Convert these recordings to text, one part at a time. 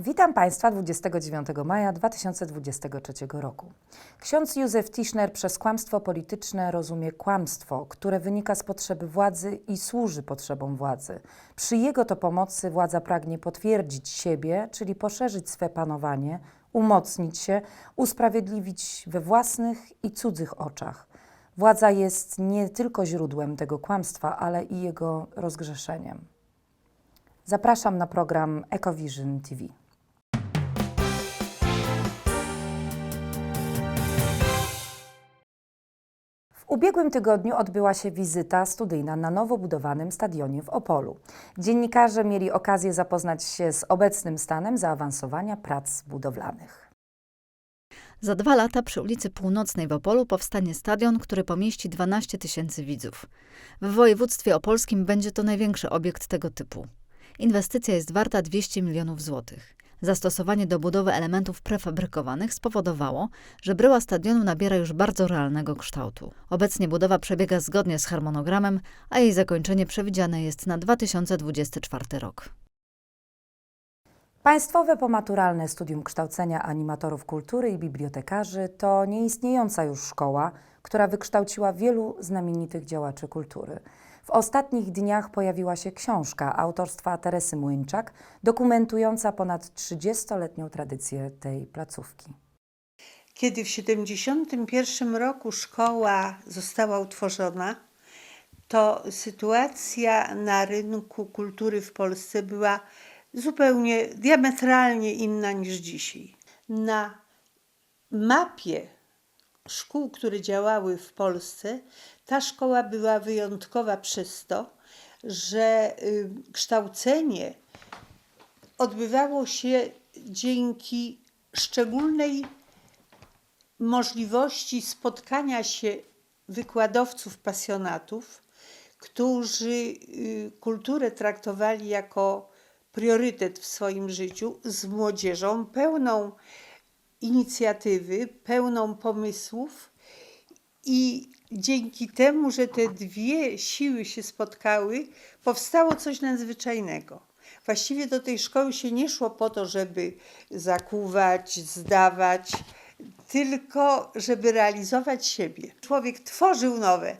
Witam Państwa 29 maja 2023 roku. Ksiądz Józef Tischner przez kłamstwo polityczne rozumie kłamstwo, które wynika z potrzeby władzy i służy potrzebom władzy. Przy jego to pomocy władza pragnie potwierdzić siebie, czyli poszerzyć swe panowanie, umocnić się, usprawiedliwić we własnych i cudzych oczach. Władza jest nie tylko źródłem tego kłamstwa, ale i jego rozgrzeszeniem. Zapraszam na program EcoVision TV. Ubiegłym tygodniu odbyła się wizyta studyjna na nowo budowanym stadionie w Opolu. Dziennikarze mieli okazję zapoznać się z obecnym stanem zaawansowania prac budowlanych. Za dwa lata przy ulicy Północnej w Opolu powstanie stadion, który pomieści 12 tysięcy widzów. W województwie opolskim będzie to największy obiekt tego typu. Inwestycja jest warta 200 milionów złotych. Zastosowanie do budowy elementów prefabrykowanych spowodowało, że bryła stadionu nabiera już bardzo realnego kształtu. Obecnie budowa przebiega zgodnie z harmonogramem, a jej zakończenie przewidziane jest na 2024 rok. Państwowe pomaturalne studium kształcenia animatorów kultury i bibliotekarzy to nieistniejąca już szkoła, która wykształciła wielu znamienitych działaczy kultury. W ostatnich dniach pojawiła się książka autorstwa Teresy Młyńczak, dokumentująca ponad 30-letnią tradycję tej placówki. Kiedy w 1971 roku szkoła została utworzona, to sytuacja na rynku kultury w Polsce była zupełnie diametralnie inna niż dzisiaj. Na mapie szkół, które działały w Polsce, ta szkoła była wyjątkowa przez to, że y, kształcenie odbywało się dzięki szczególnej możliwości spotkania się wykładowców, pasjonatów, którzy y, kulturę traktowali jako priorytet w swoim życiu, z młodzieżą pełną inicjatywy, pełną pomysłów i dzięki temu, że te dwie siły się spotkały, powstało coś nadzwyczajnego. Właściwie do tej szkoły się nie szło po to, żeby zakuwać, zdawać, tylko żeby realizować siebie. Człowiek tworzył nowe,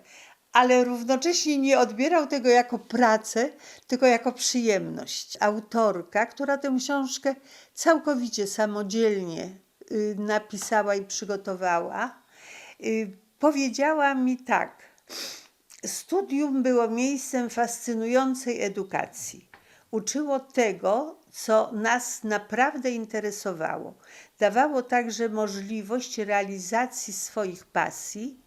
ale równocześnie nie odbierał tego jako pracę, tylko jako przyjemność. Autorka, która tę książkę całkowicie samodzielnie napisała i przygotowała, y, powiedziała mi tak. Studium było miejscem fascynującej edukacji. Uczyło tego, co nas naprawdę interesowało. Dawało także możliwość realizacji swoich pasji.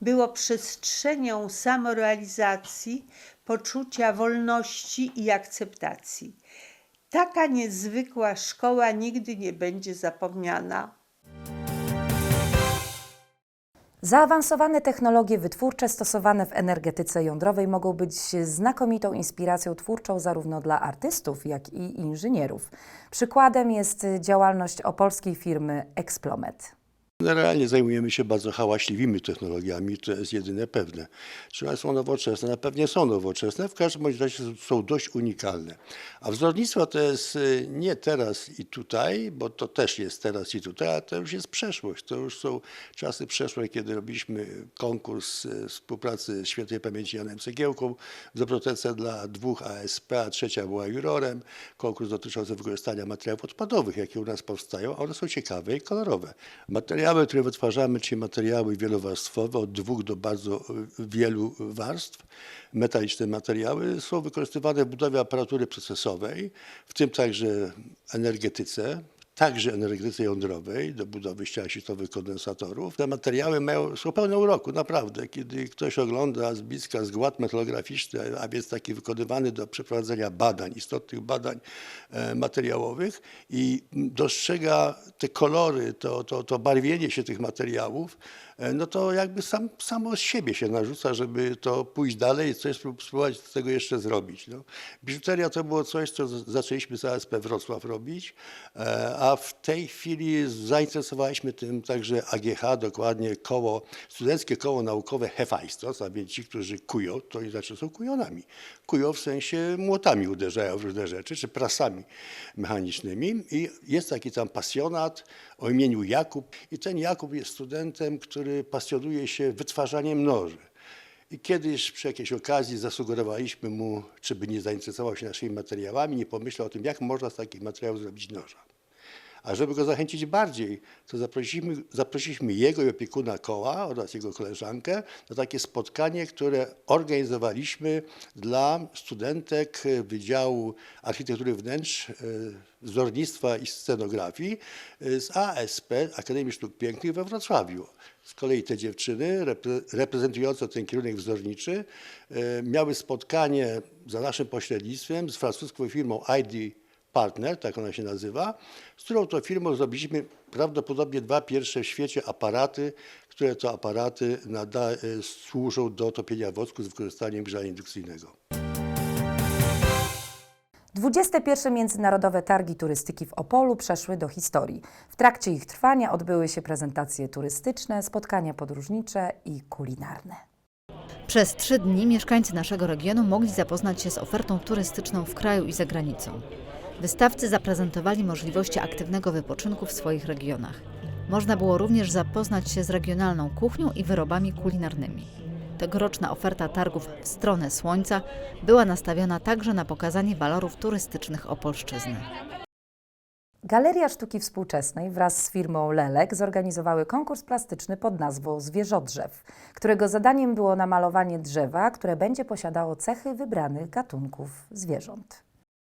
Było przestrzenią samorealizacji, poczucia wolności i akceptacji. Taka niezwykła szkoła nigdy nie będzie zapomniana. Zaawansowane technologie wytwórcze stosowane w energetyce jądrowej mogą być znakomitą inspiracją twórczą zarówno dla artystów, jak i inżynierów. Przykładem jest działalność opolskiej firmy Explomet. Generalnie zajmujemy się bardzo hałaśliwymi technologiami, to jest jedyne pewne. Czy one są nowoczesne? Na pewnie są nowoczesne, w każdym razie są dość unikalne. A wzornictwo to jest y, nie teraz i tutaj, bo to też jest teraz i tutaj, ale to już jest przeszłość. To już są czasy przeszłe, kiedy robiliśmy konkurs y, współpracy świętej pamięci Janem Cegiełką w Dobrotece dla dwóch ASP, a trzecia była jurorem. Konkurs dotyczący wykorzystania materiałów odpadowych, jakie u nas powstają, a one są ciekawe i kolorowe. Materiały, które wytwarzamy, czyli materiały wielowarstwowe, od dwóch do bardzo y, wielu warstw, metaliczne materiały, są wykorzystywane w budowie aparatury procesowej, w tym także energetyce, także energetyce jądrowej do budowy ścian sietowych kondensatorów. Te materiały mają, są pełne uroku, naprawdę. Kiedy ktoś ogląda z bliska zgład metalograficzny, a więc taki wykonywany do przeprowadzenia badań, istotnych badań e, materiałowych i dostrzega te kolory, to, to, to barwienie się tych materiałów, no to jakby sam, samo z siebie się narzuca, żeby to pójść dalej i coś spró- spróbować z tego jeszcze zrobić. No. Biżuteria to było coś, co zaczęliśmy z ASP Wrocław robić, e, a w tej chwili zainteresowaliśmy tym także AGH, dokładnie koło, studenckie koło naukowe Hefajstos, a więc ci, którzy kują, to i znaczy są kujonami. Kują w sensie młotami uderzają w różne rzeczy, czy prasami mechanicznymi i jest taki tam pasjonat o imieniu Jakub i ten Jakub jest studentem, który pasjonuje się wytwarzaniem noży. I kiedyś przy jakiejś okazji zasugerowaliśmy mu, czy by nie zainteresował się naszymi materiałami, nie pomyślał o tym, jak można z takich materiałów zrobić noża. A żeby go zachęcić bardziej, to zaprosiliśmy, zaprosiliśmy jego i opiekuna koła oraz jego koleżankę na takie spotkanie, które organizowaliśmy dla studentek Wydziału Architektury Wnętrz, e, Wzornictwa i Scenografii e, z ASP, Akademii Sztuk Pięknych we Wrocławiu. Z kolei te dziewczyny repre- reprezentujące ten kierunek wzorniczy e, miały spotkanie za naszym pośrednictwem z francuską firmą ID Partner, tak ona się nazywa, z którą to firmą zrobiliśmy prawdopodobnie dwa pierwsze w świecie aparaty, które to aparaty nada, y, służą do topienia wosku z wykorzystaniem grzania indukcyjnego. 21 Międzynarodowe Targi Turystyki w Opolu przeszły do historii. W trakcie ich trwania odbyły się prezentacje turystyczne, spotkania podróżnicze i kulinarne. Przez trzy dni mieszkańcy naszego regionu mogli zapoznać się z ofertą turystyczną w kraju i za granicą. Wystawcy zaprezentowali możliwości aktywnego wypoczynku w swoich regionach. Można było również zapoznać się z regionalną kuchnią i wyrobami kulinarnymi. Tegoroczna oferta targów w stronę słońca była nastawiona także na pokazanie walorów turystycznych Opolszczyzny. Galeria Sztuki Współczesnej wraz z firmą Lelek zorganizowały konkurs plastyczny pod nazwą Zwierzodrzew, którego zadaniem było namalowanie drzewa, które będzie posiadało cechy wybranych gatunków zwierząt.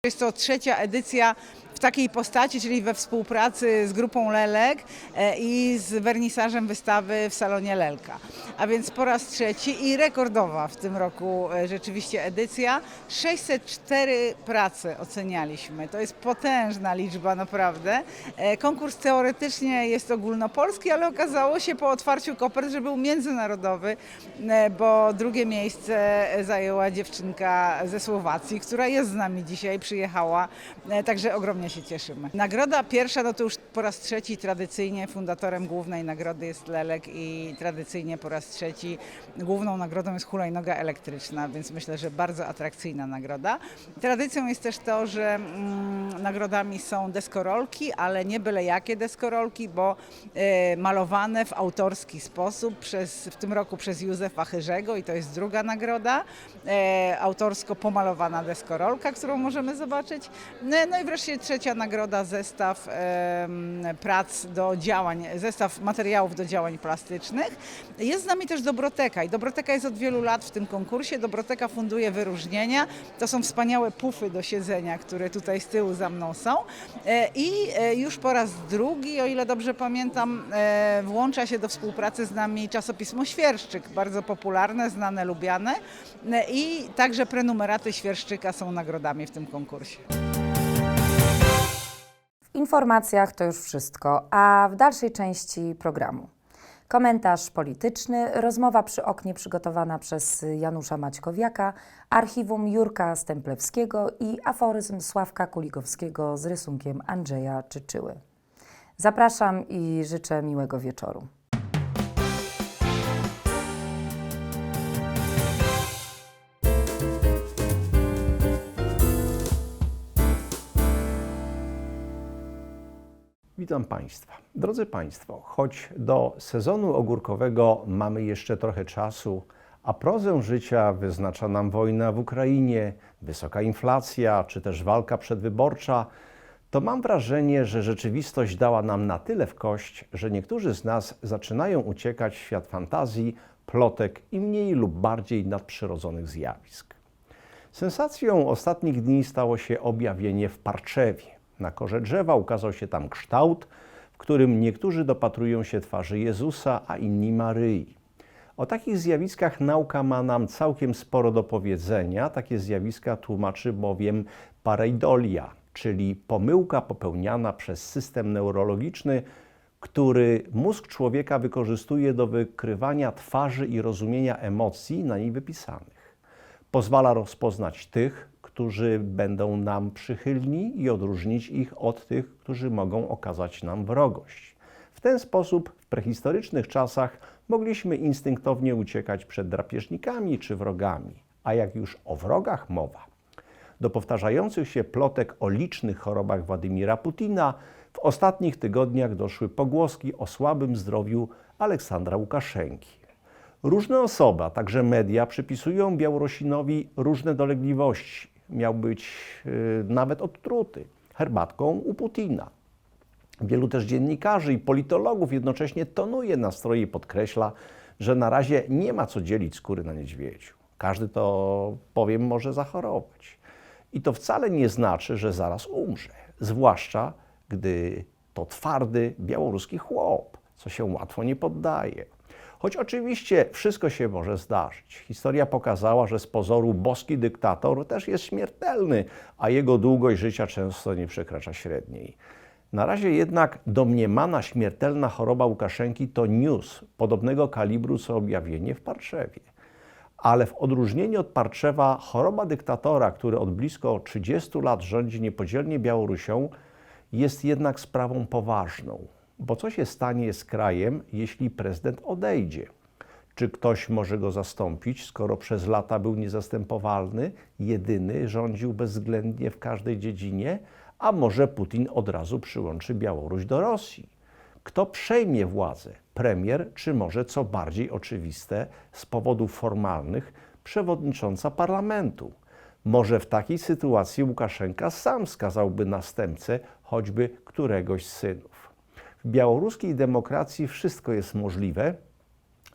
Jest to trzecia edycja takiej postaci, czyli we współpracy z grupą Lelek e, i z wernisażem wystawy w salonie Lelka. A więc po raz trzeci i rekordowa w tym roku e, rzeczywiście edycja. 604 prace ocenialiśmy. To jest potężna liczba naprawdę. E, Konkurs teoretycznie jest ogólnopolski, ale okazało się po otwarciu kopert, że był międzynarodowy, bo drugie miejsce zajęła dziewczynka ze Słowacji, która jest z nami dzisiaj, przyjechała, także ogromnie się cieszymy. Nagroda pierwsza, no to już po raz trzeci tradycyjnie fundatorem głównej nagrody jest Lelek i tradycyjnie po raz trzeci główną nagrodą jest hulajnoga elektryczna, więc myślę, że bardzo atrakcyjna nagroda. Tradycją jest też to, że mm, nagrodami są deskorolki, ale nie byle jakie deskorolki, bo e, malowane w autorski sposób przez, w tym roku przez Józefa Chyrzego i to jest druga nagroda, e, autorsko pomalowana deskorolka, którą możemy zobaczyć. No, no i wreszcie trzecia nagroda, zestaw prac do działań, zestaw materiałów do działań plastycznych. Jest z nami też Dobroteka i Dobroteka jest od wielu lat w tym konkursie. Dobroteka funduje wyróżnienia. To są wspaniałe pufy do siedzenia, które tutaj z tyłu za mną są. E, I e, już po raz drugi, o ile dobrze pamiętam, e, włącza się do współpracy z nami czasopismo Świerszczyk, bardzo popularne, znane, lubiane. I także prenumeraty Świerszczyka są nagrodami w tym konkursie. Informacjach to już wszystko, a w dalszej części programu. Komentarz polityczny, rozmowa przy oknie przygotowana przez Janusza Maćkowiaka, archiwum Jurka Stemplewskiego i aforyzm Sławka Kuligowskiego z rysunkiem Andrzeja Czyczyły. Zapraszam i życzę miłego wieczoru. Witam Państwa. Drodzy Państwo, choć do sezonu ogórkowego mamy jeszcze trochę czasu, a prozę życia wyznacza nam wojna w Ukrainie, wysoka inflacja czy też walka przedwyborcza, to mam wrażenie, że rzeczywistość dała nam na tyle w kość, że niektórzy z nas zaczynają uciekać w świat fantazji, plotek i mniej lub bardziej nadprzyrodzonych zjawisk. Sensacją ostatnich dni stało się objawienie w Parczewie. Na korze drzewa ukazał się tam kształt, w którym niektórzy dopatrują się twarzy Jezusa, a inni Maryi. O takich zjawiskach nauka ma nam całkiem sporo do powiedzenia. Takie zjawiska tłumaczy bowiem pareidolia, czyli pomyłka popełniana przez system neurologiczny, który mózg człowieka wykorzystuje do wykrywania twarzy i rozumienia emocji na niej wypisanych. Pozwala rozpoznać tych, którzy będą nam przychylni i odróżnić ich od tych, którzy mogą okazać nam wrogość. W ten sposób w prehistorycznych czasach mogliśmy instynktownie uciekać przed drapieżnikami czy wrogami. A jak już o wrogach mowa, do powtarzających się plotek o licznych chorobach Władimira Putina w ostatnich tygodniach doszły pogłoski o słabym zdrowiu Aleksandra Łukaszenki. Różne osoby, a także media przypisują Białorusinowi różne dolegliwości. Miał być yy, nawet odtruty herbatką u Putina. Wielu też dziennikarzy i politologów jednocześnie tonuje nastroje i podkreśla, że na razie nie ma co dzielić skóry na niedźwiedziu. Każdy to, powiem, może zachorować. I to wcale nie znaczy, że zaraz umrze. Zwłaszcza, gdy to twardy białoruski chłop, co się łatwo nie poddaje. Choć oczywiście wszystko się może zdarzyć. Historia pokazała, że z pozoru boski dyktator też jest śmiertelny, a jego długość życia często nie przekracza średniej. Na razie jednak domniemana śmiertelna choroba Łukaszenki to news podobnego kalibru co objawienie w Parszewie. Ale w odróżnieniu od Parczewa choroba dyktatora, który od blisko 30 lat rządzi niepodzielnie Białorusią, jest jednak sprawą poważną. Bo co się stanie z krajem, jeśli prezydent odejdzie? Czy ktoś może go zastąpić, skoro przez lata był niezastępowalny, jedyny, rządził bezwzględnie w każdej dziedzinie? A może Putin od razu przyłączy Białoruś do Rosji? Kto przejmie władzę? Premier, czy może co bardziej oczywiste, z powodów formalnych, przewodnicząca parlamentu? Może w takiej sytuacji Łukaszenka sam skazałby następcę choćby któregoś z synów. W białoruskiej demokracji wszystko jest możliwe,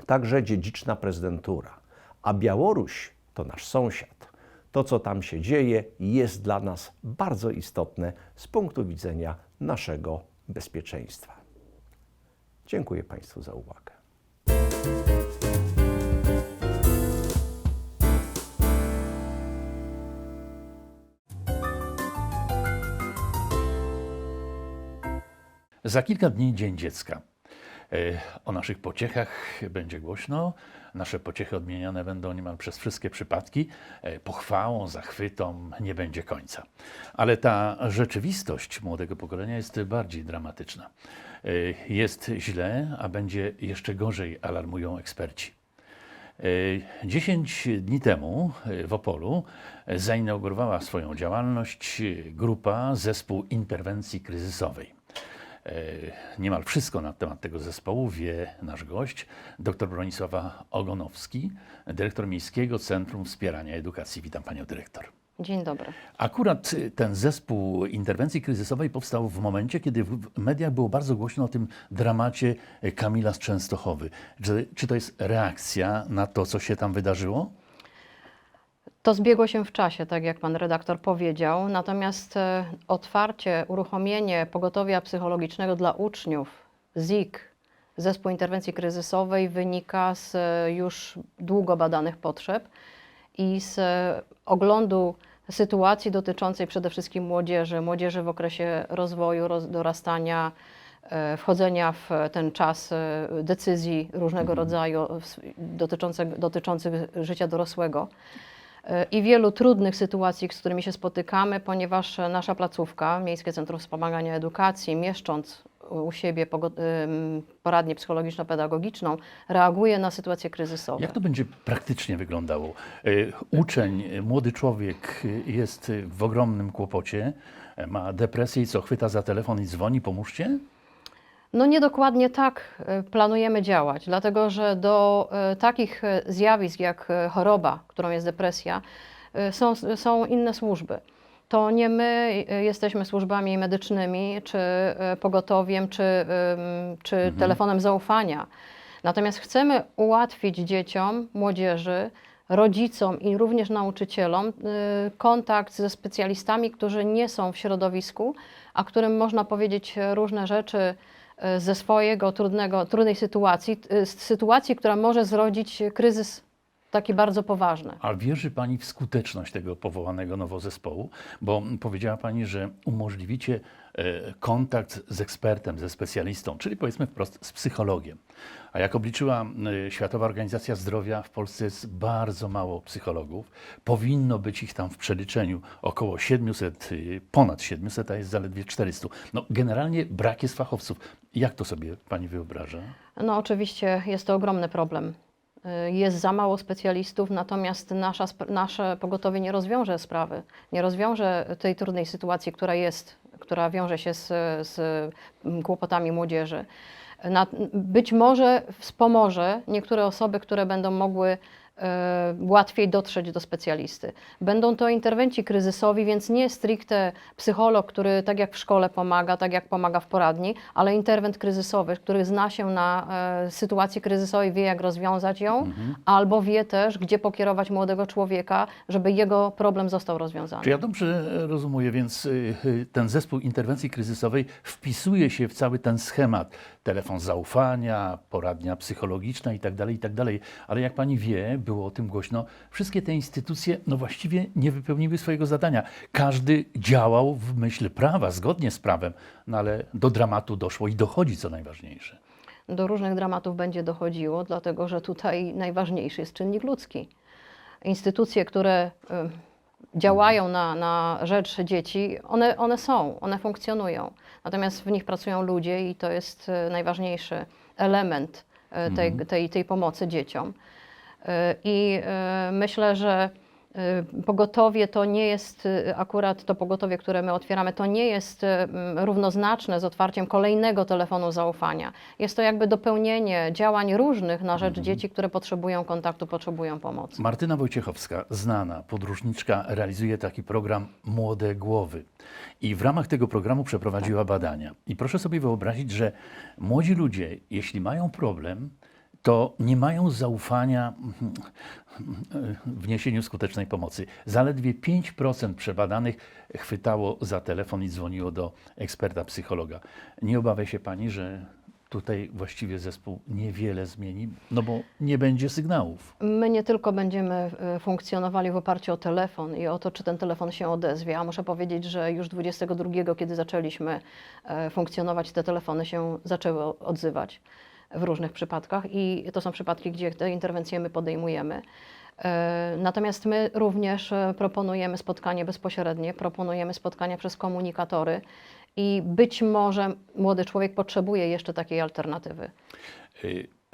także dziedziczna prezydentura. A Białoruś to nasz sąsiad. To, co tam się dzieje, jest dla nas bardzo istotne z punktu widzenia naszego bezpieczeństwa. Dziękuję Państwu za uwagę. Za kilka dni Dzień Dziecka. E, O naszych pociechach będzie głośno. Nasze pociechy odmieniane będą niemal przez wszystkie przypadki. E, Pochwałą, zachwytom nie będzie końca. Ale ta rzeczywistość młodego pokolenia jest bardziej dramatyczna. E, Jest źle, a będzie jeszcze gorzej, alarmują eksperci. E, 10 dni temu w Opolu zainaugurowała swoją działalność grupa Zespół Interwencji Kryzysowej. E, Niemal wszystko na temat tego zespołu wie nasz gość, dr Bronisława Ogonowski, dyrektor Miejskiego Centrum Wspierania Edukacji. Witam panią dyrektor. Dzień dobry. Akurat ten zespół interwencji kryzysowej powstał w momencie, kiedy w mediach było bardzo głośno o tym dramacie Kamila z Częstochowy. Czy, czy to jest reakcja na to, co się tam wydarzyło? To zbiegło się w czasie, tak jak pan redaktor powiedział, natomiast e, otwarcie, uruchomienie pogotowia psychologicznego dla uczniów, ZIK, Zespół Interwencji Kryzysowej, wynika z e, już długo badanych potrzeb i z e, oglądu sytuacji dotyczącej przede wszystkim młodzieży, młodzieży w okresie rozwoju, roz, dorastania, wchodzenia w ten czas decyzji różnego rodzaju w- dotyczących, dotyczących życia dorosłego i wielu trudnych sytuacji, z którymi się spotykamy, ponieważ nasza placówka, Miejskie Centrum Wspomagania Edukacji, mieszcząc u siebie poradnię psychologiczno-pedagogiczną, reaguje na sytuacje kryzysowe. Jak to będzie praktycznie wyglądało? Y, Uczeń, y, młody człowiek y, jest w ogromnym kłopocie, ma depresję i co, chwyta za telefon i dzwoni, pomóżcie? No niedokładnie tak e, planujemy działać, dlatego że do e, takich e, zjawisk jak choroba, którą jest depresja, są, są inne służby. To nie my jesteśmy służbami medycznymi, czy pogotowiem, czy, czy telefonem zaufania. Natomiast chcemy ułatwić dzieciom, młodzieży, rodzicom i również nauczycielom kontakt ze specjalistami, którzy nie są w środowisku, a którym można powiedzieć różne rzeczy ze swojego trudnego, trudnej sytuacji, y, sytuacji, która może zrodzić kryzys taki bardzo poważny. A wierzy Pani w skuteczność tego powołanego nowo zespołu? Bo powiedziała Pani, że umożliwicie e, kontakt z ekspertem, ze specjalistą, czyli powiedzmy wprost z psychologiem. A jak obliczyła e, Światowa Organizacja Zdrowia, w Polsce jest bardzo mało psychologów. Powinno być ich tam w przeliczeniu około 700, y, ponad 700, a jest zaledwie 400. No, generalnie brak jest fachowców. Jak to sobie Pani wyobraża? No oczywiście jest to ogromny problem. Y, Jest za mało specjalistów, natomiast nasza, nasze pogotowie nie rozwiąże sprawy, nie rozwiąże tej trudnej sytuacji, która jest, która wiąże się z, z mm, kłopotami młodzieży. Na, być może wspomoże niektóre osoby, które będą mogły łatwiej dotrzeć do specjalisty. Będą to interwenci kryzysowi, więc nie stricte psycholog, który tak jak w szkole pomaga, tak jak pomaga w poradni, ale interwent kryzysowy, który zna się na e, sytuacji kryzysowej, wie jak rozwiązać ją, albo wie też, gdzie pokierować młodego człowieka, żeby jego problem został rozwiązany. Czy ja dobrze rozumuję, więc y, y, ten zespół interwencji kryzysowej wpisuje się w cały ten schemat. Telefon zaufania, poradnia psychologiczna i tak dalej, i tak. Ale jak pani wie, było o tym głośno, wszystkie te instytucje no właściwie nie wypełniły swojego zadania. Każdy działał w myśl prawa, zgodnie z prawem, no ale do dramatu doszło i dochodzi, co najważniejsze. do różnych dramatów będzie dochodziło, dlatego że tutaj najważniejszy jest czynnik ludzki. Instytucje, które działają na, na rzecz dzieci, one, one są, one funkcjonują. Natomiast w nich pracują ludzie i to jest y, najważniejszy element y, tej, tej, tej pomocy dzieciom. Y, I myślę, że pogotowie to nie jest y, akurat to pogotowie, które my otwieramy, to nie jest y, mm, równoznaczne z otwarciem kolejnego telefonu zaufania. Jest to jakby dopełnienie działań różnych na rzecz dzieci, które potrzebują kontaktu, potrzebują pomocy. Martyna Wojciechowska, znana podróżniczka, realizuje taki program Młode Głowy. I w ramach tego programu przeprowadziła badania. I proszę sobie wyobrazić, że młodzi ludzie, jeśli mają problem, to nie mają zaufania w niesieniu skutecznej pomocy. Zaledwie 5% przebadanych chwytało za telefon i dzwoniło do eksperta psychologa. Nie obawia się pani, że tutaj właściwie zespół niewiele zmieni, no bo nie będzie sygnałów. My nie tylko będziemy e, funkcjonowali w oparciu o telefon i o to, czy ten telefon się odezwie, a muszę powiedzieć, że już 22, kiedy zaczęliśmy e, funkcjonować, te telefony się zaczęły odzywać w różnych przypadkach i to są przypadki, gdzie te interwencje my podejmujemy. E, Natomiast my również e, proponujemy spotkanie bezpośrednie, proponujemy spotkania przez komunikatory i być może młody człowiek potrzebuje jeszcze takiej alternatywy.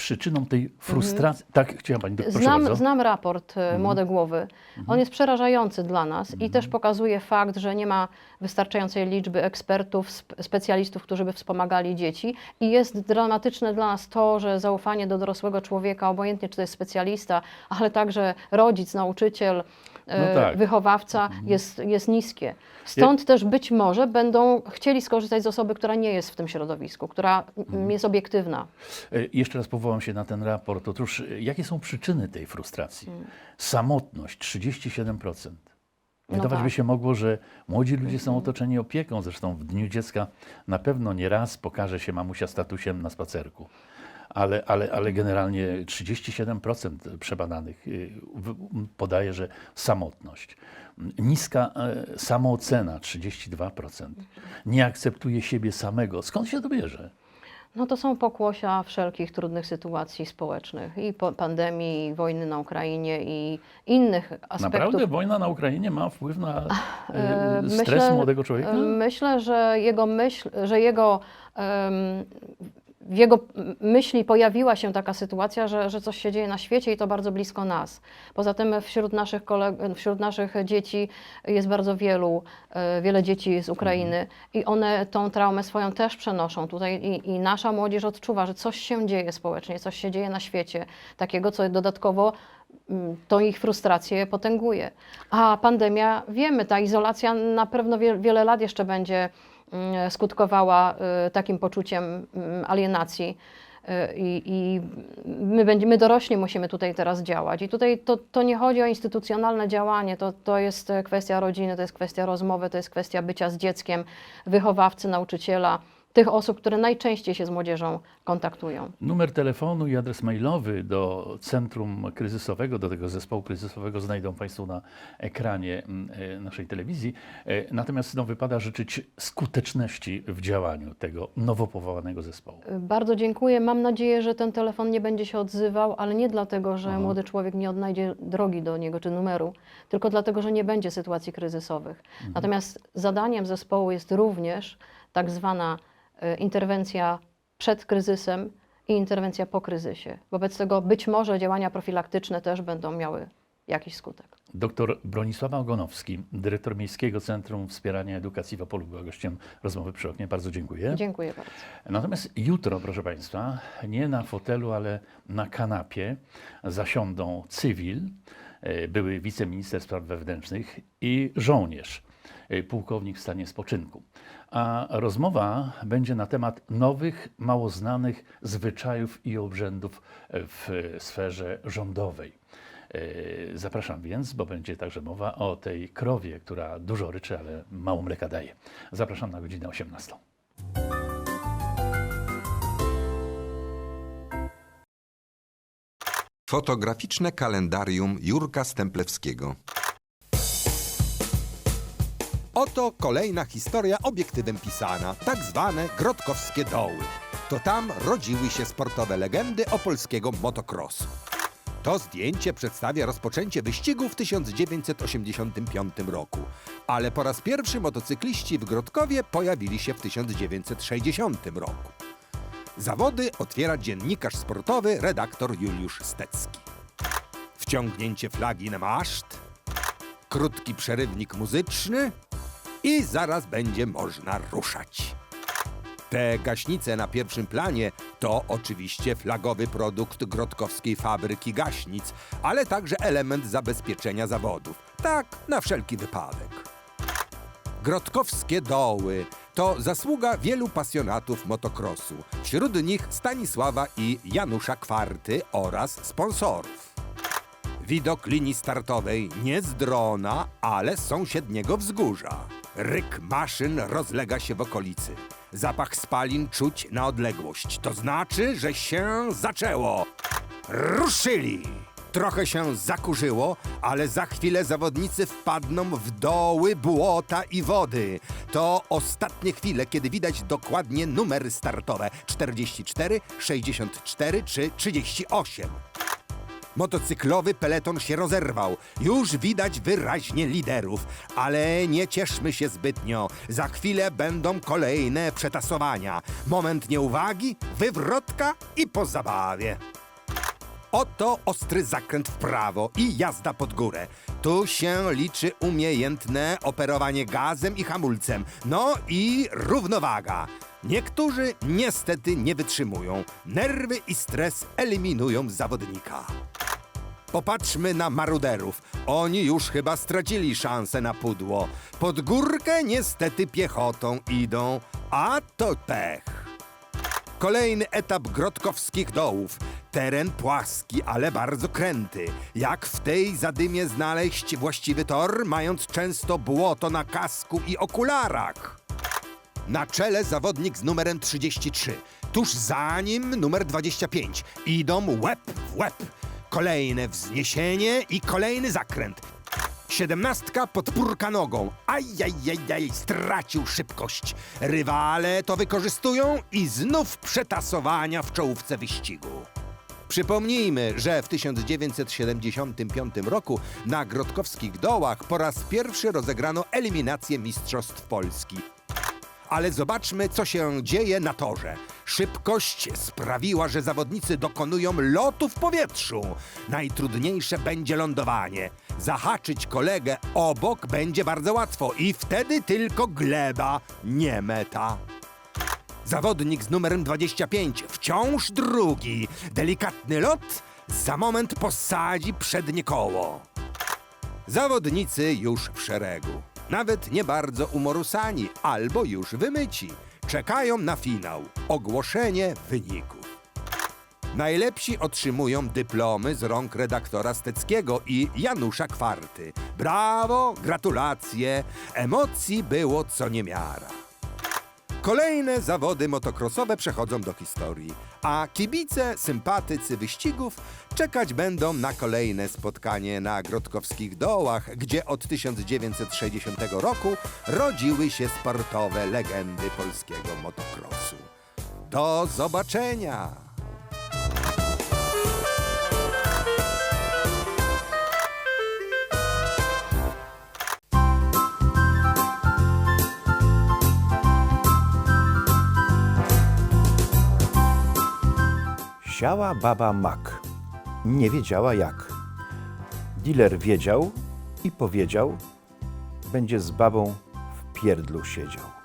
Y, Przyczyną tej frustracji. Tak, chciałam pani, proszę Znam, bardzo. znam raport e, Młode Głowy. On jest przerażający dla nas i też pokazuje fakt, że nie ma wystarczającej liczby ekspertów, sp- specjalistów, którzy by wspomagali dzieci. I jest dramatyczne dla nas to, że zaufanie do dorosłego człowieka, obojętnie czy to jest specjalista, ale także rodzic, nauczyciel, No tak. wychowawca, jest, jest niskie. Stąd też być może będą chcieli skorzystać z osoby, która nie jest w tym środowisku, która mm, jest obiektywna. Y, Jeszcze raz powołam się na ten raport. Otóż, y, jakie są przyczyny tej frustracji? Mm. Samotność 37%. No Wydawać by tak. się mogło, że młodzi ludzie są otoczeni opieką. Zresztą w Dniu Dziecka na pewno nie raz pokaże się mamusia statusem na spacerku. Ale, ale, ale generalnie 37% przebadanych y, podaje, że samotność. Niska e, samoocena 32%. Nie akceptuje siebie samego. Skąd się to bierze? No to są pokłosia wszelkich trudnych sytuacji społecznych i po pandemii, i wojny na Ukrainie i innych aspektów. Naprawdę wojna na Ukrainie ma wpływ na e, E, stres młodego człowieka? e, Myślę, że jego myśl, że jego em, w jego myśli pojawiła się taka sytuacja, że, że coś się dzieje na świecie i to bardzo blisko nas. Poza tym wśród naszych, koleg- wśród naszych dzieci jest bardzo wielu, e, wiele dzieci z Ukrainy i one tą traumę swoją też przenoszą tutaj i, i nasza młodzież odczuwa, że coś się dzieje społecznie, coś się dzieje na świecie, takiego, co dodatkowo mm, tą ich frustrację potęguje. A pandemia, wiemy, ta izolacja na pewno wie, wiele lat jeszcze będzie skutkowała y, takim poczuciem mm, alienacji. Y, I, I my, będziemy, my dorośli musimy tutaj teraz działać. I tutaj to, to nie chodzi o instytucjonalne działanie, to, to jest e, kwestia rodziny, to jest kwestia rozmowy, to jest kwestia bycia z dzieckiem, wychowawcy, nauczyciela, tych osób, które najczęściej się z młodzieżą kontaktują. Numer telefonu i adres mailowy do Centrum Kryzysowego, do tego zespołu kryzysowego znajdą Państwo na ekranie mm, e, naszej telewizji. E, Natomiast no, wypada życzyć skuteczności w działaniu tego nowo powołanego zespołu. Bardzo dziękuję. Mam nadzieję, że ten telefon nie będzie się odzywał, ale nie dlatego, że młody człowiek nie odnajdzie drogi do niego czy numeru, tylko dlatego, że nie będzie sytuacji kryzysowych. Natomiast zadaniem zespołu jest również tak zwana interwencja przed kryzysem i interwencja po kryzysie. Wobec tego być może działania profilaktyczne też będą miały jakiś skutek. Doktor Bronisława Ogonowski, dyrektor Miejskiego Centrum Wspierania Edukacji w Opolu, była gościem rozmowy przy oknie. Bardzo dziękuję. Dziękuję bardzo. Natomiast jutro, proszę Państwa, nie na fotelu, ale na kanapie zasiądą cywil, e, były wiceminister spraw wewnętrznych i żołnierz, e, pułkownik w stanie spoczynku. A rozmowa będzie na temat nowych, mało znanych zwyczajów i obrzędów w sferze rządowej. E, Zapraszam więc, bo będzie także mowa o tej krowie, która dużo ryczy, ale mało mleka daje. Zapraszam na godzinę 18. Fotograficzne kalendarium Jurka Stemplewskiego. Oto kolejna historia obiektywem pisana, tak zwane Grodkowskie Doły. To tam rodziły się sportowe legendy opolskiego motocrossu. To zdjęcie przedstawia rozpoczęcie wyścigu w 1985 roku, ale po raz pierwszy motocykliści w Grodkowie pojawili się w 1960 roku. Zawody otwiera dziennikarz sportowy redaktor Juliusz Stecki. Wciągnięcie flagi na maszt, krótki przerywnik muzyczny i zaraz będzie można ruszać. Te gaśnice na pierwszym planie to oczywiście flagowy produkt Grodkowskiej Fabryki Gaśnic, ale także element zabezpieczenia zawodów. Tak, na wszelki wypadek. Grodkowskie doły to zasługa wielu pasjonatów motocrossu, wśród nich Stanisława i Janusza Kwarty oraz sponsorów. Widok linii startowej nie z drona, ale z sąsiedniego wzgórza. Ryk maszyn rozlega się w okolicy. Zapach spalin czuć na odległość. To znaczy, że się zaczęło. Ruszyli! Trochę się zakurzyło, ale za chwilę zawodnicy wpadną w doły, błota i wody. To ostatnie chwile, kiedy widać dokładnie numery startowe 44, 64 czy 38. Motocyklowy peleton się rozerwał. Już widać wyraźnie liderów, ale nie cieszmy się zbytnio. Za chwilę będą kolejne przetasowania. Moment nieuwagi, wywrotka i po zabawie. Oto ostry zakręt w prawo i jazda pod górę. Tu się liczy umiejętne operowanie gazem i hamulcem. No i równowaga. Niektórzy niestety nie wytrzymują. Nerwy i stres eliminują zawodnika. Popatrzmy na maruderów. Oni już chyba stracili szansę na pudło. Pod górkę niestety piechotą idą, a to pech. Kolejny etap Grodkowskich dołów. Teren płaski, ale bardzo kręty. Jak w tej zadymie znaleźć właściwy tor, mając często błoto na kasku i okularach? Na czele zawodnik z numerem 33. Tuż za nim numer 25. Idą łeb w łeb. Kolejne wzniesienie i kolejny zakręt. Siedemnastka podpórka nogą. Ajajajaj, stracił szybkość. Rywale to wykorzystują i znów przetasowania w czołówce wyścigu. Przypomnijmy, że w 1975 roku na Grodkowskich Dołach po raz pierwszy rozegrano eliminację Mistrzostw Polski. Ale zobaczmy, co się dzieje na torze. Szybkość sprawiła, że zawodnicy dokonują lotu w powietrzu. Najtrudniejsze będzie lądowanie. Zahaczyć kolegę obok będzie bardzo łatwo i wtedy tylko gleba, nie meta. Zawodnik z numerem 25, wciąż drugi. Delikatny lot, za moment posadzi przednie koło. Zawodnicy już w szeregu. Nawet nie bardzo umorusani albo już wymyci. Czekają na finał. Ogłoszenie wyników. Najlepsi otrzymują dyplomy z rąk redaktora Steckiego i Janusza Kwarty. Brawo, gratulacje, emocji było co niemiara. Kolejne zawody motocrossowe przechodzą do historii, a kibice, sympatycy wyścigów czekać będą na kolejne spotkanie na Grodkowskich Dołach, gdzie od 1960 roku rodziły się sportowe legendy polskiego motocrossu. Do zobaczenia! Siała baba mak. Nie wiedziała jak. Dealer wiedział i powiedział, będzie z babą w pierdlu siedział.